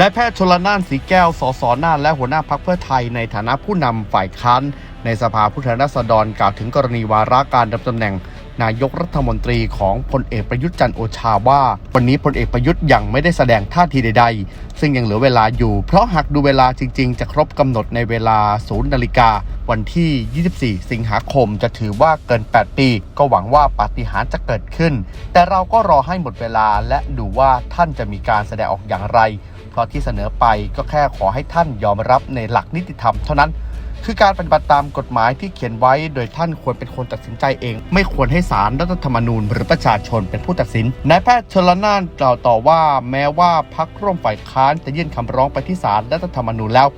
นายแพทย์ชลนานสีแก้ว สสน่านและหัวหน้าพักเพื่อไทยในฐานะผู้นำฝ่ายค้านในสภาผู้แทนราษฎรกล่าวถึงกรณีวาระการดำตำแหน่ง นายกรัฐมนตรีของพลเอกประยุทธ์จันโอชาว่า วันนี้พลเอกประยุทธ์ยังไม่ได้แสดงท่าทีใดๆ ซึ่งยังเหลือเวลาอยู่ เพราะหากดูเวลาจริงๆ จะครบกำหนดในเวลา0นาฬิกาวันที่ 24 สิงหาคมจะถือว่าเกิน 8 ปี ก็หวังว่าปาฏิหาริย์จะเกิดขึ้น แต่เราก็รอให้หมดเวลาและดูว่าท่านจะมีการแสดงออกอย่างไร เพราะที่เสนอไปก็แค่ขอให้ท่านยอมรับในหลักนิติธรรมเท่านั้น คือการปฏิบัติตามกฎหมายที่เขียนไว้ โดยท่านควรเป็นคนตัดสินใจเอง ไม่ควรให้ศาลรัฐธรรมนูญ หรือประชาชนเป็นผู้ตัดสินนายแพทย์ชลนานกล่าวต่อว่าแม้ว่าพักร่วมฝ่ายค้านจะยื่นคำร้องไปที่ศาลรัฐธรรมนูญแล้ว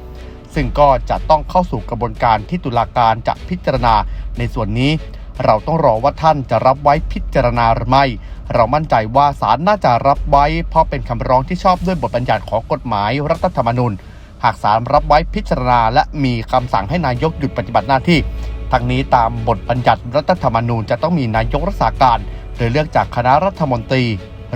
ซึ่งก็จะต้องเข้าสู่กระบวนการที่ตุลาการจะพิจารณาในส่วนนี้เราต้องรอว่าท่านจะรับไว้พิจารณาหรือไม่ เรามั่นใจว่าศาลน่าจะรับไว้ เพราะเป็นคำร้องที่ชอบด้วยบทบัญญัติของกฎหมายรัฐธรรมนูญ หากศาลรับไว้พิจารณา และมีคำสั่งให้นายกหยุดปฏิบัติหน้าที่ ทั้งนี้ตามบทบัญญัติรัฐธรรมนูญจะต้องมีนายกรักษาการ โดยเลือกจากคณะรัฐมนตรี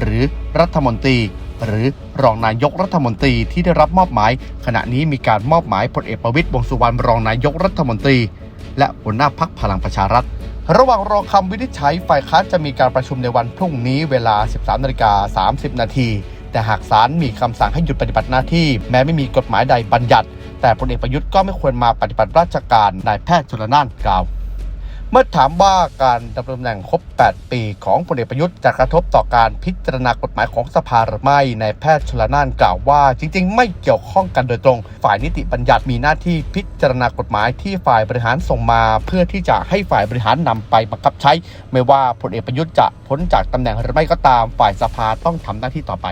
หรือรัฐมนตรี หรือรองนายกรัฐมนตรีที่ได้รับมอบหมาย ขณะนี้มีการมอบหมายพลเอกประวิตยวงสุวรรณรองนายกรัฐมนตรี และหัวหน้าพักพลังประชารัฐระหว่างรอคำวินิจฉัยฝ่ายค้านจะมีการประชุมในวันพรุ่งนี้เวลา 13นาฬิกา30 นาที แต่หากศาลมีคำสั่งให้หยุดปฏิบัติหน้าที่ แม้ไม่มีกฎหมายใดบัญญัติ แต่พลเอกประยุทธ์ก็ไม่ควรมาปฏิบัติราชการนายแพทย์ชลนานกล่าว เมื่อถามว่าการดำรงตำแหน่งครบ 8 ปีของพลเอกประยุทธ์จะกระทบต่อการพิจารณากฎหมายของสภาหรือไม่นายแพทย์ชลนานกล่าวว่า จริง ๆ ไม่เกี่ยวข้องกันโดยตรง ฝ่ายนิติบัญญัติมีหน้าที่พิจารณากฎหมายที่ฝ่ายบริหารส่งมา เพื่อที่จะให้ฝ่ายบริหารนำไปบังคับใช้ ไม่ว่าพลเอกประยุทธ์จะพ้นจากตำแหน่งหรือไม่ก็ตาม ฝ่ายสภาต้องทำหน้าที่ต่อไป